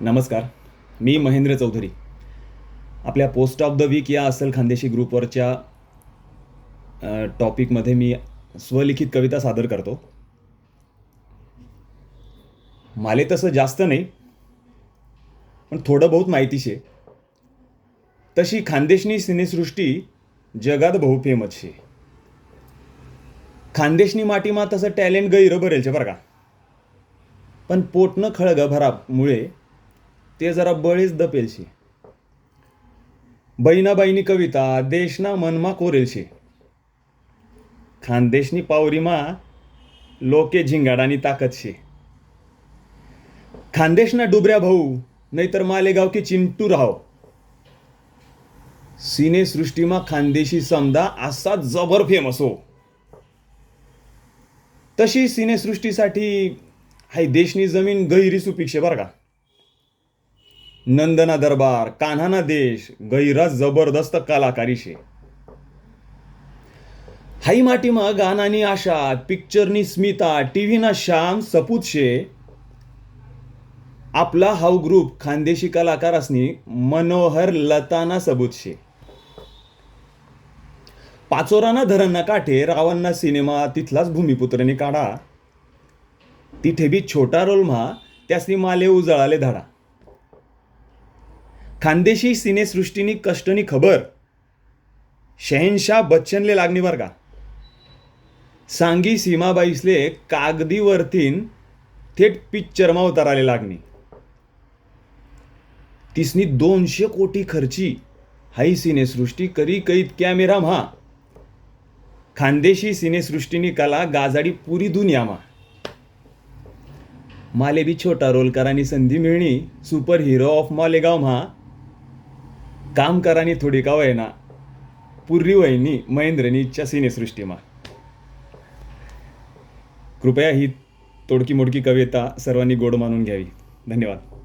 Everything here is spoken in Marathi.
नमस्कार मी महेंद्र चौधरी. आपल्या पोस्ट ऑफ द वीक या असल खानदेशी ग्रुपवरच्या टॉपिकमध्ये मी स्वलिखित कविता सादर करतो. माले तसं जास्त नाही पण थोडं बहुत माहितीशे तशी खानदेशनी सिनेसृष्टी जगात बहु फेमस शे खानदेशनी माटीमा तसं टॅलेंट गैर बरेलचे बरं का. पण पोटनं खळग भरामुळे ते जरा बळीच दपेलशी. बहिणाबाईनी कविता देशना मनमा कोरेलशी. खानदेशनी पावरीमा लोके झिंगाडानी ताकदशी. खानदेशना डुबऱ्या भाऊ नाहीतर मालेगाव की चिंटू राहो. सिनेसृष्टीमा खानदेशी समदा असा जबर फेमस हो. तशी सिनेसृष्टीसाठी हाय देशनी जमीन गहिरी सुपिक्षे बरं का. नंदना दरबार कान्हाना देश गैरा जबरदस्त कलाकारी शे हाई माटीमा गानानी आशा पिक्चरनी स्मिता टीव्ही ना श्याम सपूत शे. आपला हाव ग्रुप खानदेशी कलाकारासनी मनोहर लताना सबूत शे. पाचोराना धरणना काठे रावणना सिनेमा तिथलाच भूमिपुत्रनी काढा. तिथे बी छोटा रोल म्हा त्यासनी माले उजळाले धाडा. खानदेशी सिनेसृष्टीनी कष्टनी खबर. शहनशाह बच्चनले लागणी बर का? सांगी सीमाबाईसले कागदीवरतीन थेट पिक्चरमा उताराले लागणी. तिसनी दोनशे कोटी खर्ची हाई सिनेसृष्टी करी कैत कॅमेरा म्हा. खानदेशी सिनेसृष्टीनी कला गाजाडी पुरी दुनियामा माले बी छोटा रोलकारांनी संधी मिळणी सुपर हिरो ऑफ मालेगाव म्हा. काम करानी थोडी का वयना पुर्री वयनी महेंद्रनीच्या सिनेसृष्टीमा कृपया ही तोडकी मोडकी कविता सर्वांनी गोड मानून घ्यावी. धन्यवाद.